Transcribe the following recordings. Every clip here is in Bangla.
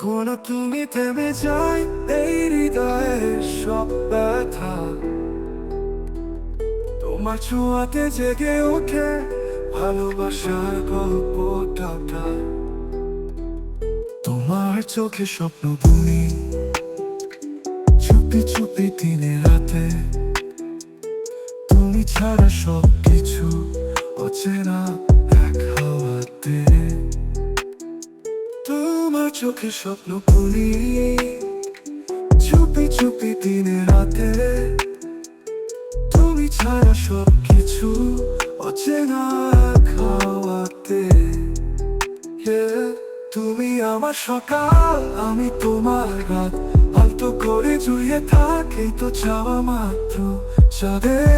কোনো তুমি থেমে যাই এই হৃদয়ের সব ব্যথা। তোমার ছোঁয়াতে জেগে ওঠে ভালোবাসার গল্পটা তোমার চোখে স্বপ্ন বুনি চুপি চুপি দিনে রাতে। তুমি ছাড়া সব কিছু অচেনা। এক হাওয়াতে তোমার চোখে স্বপ্ন বুনি চুপি চুপি দিনে রাতে। তুমি ছাড়া সব কিছু অচেনা এক হাওয়াতে। তুমি আমার সকাল, আমি তোমার রাত। আলতো করে জুড়িয়ে থাকে, তো চাওয়া মাত্র চাঁদের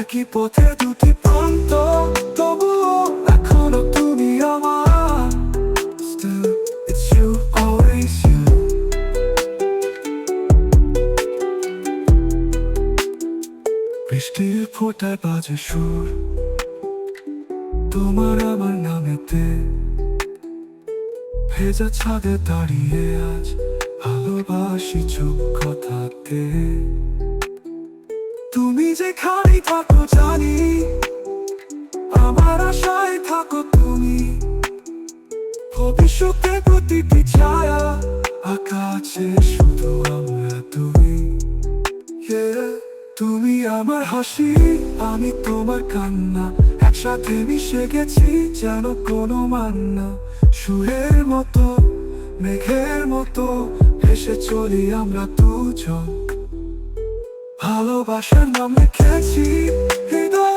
একই পথে দুটি প্রান্ত তবুও এখনও তুমি আমার। It's you, always you. বৃষ্টির ফোটায় বাজে সুর। তোমার আমার নামেতে। ভেজা ছাদে দাঁড়িয়ে আজ ভালোবাসি চুপ কথাতে। তুমি যেখানেই থাকো জানি, আমার আশায় থাকো তুমি। ভবিষ্যতে প্রতিটি ছায়া আকাশে শুধু আমরা তুমি। তুমি আমার হাসি, আমি তোমার কান্না। একসাথে মিশে গেছি যেন কোনো মান্না। সুরের মতো, মেঘের মতো, ভেসে চলি আমরা দুজন। ভালোবাসার নাম লিখেছি হৃদয়ের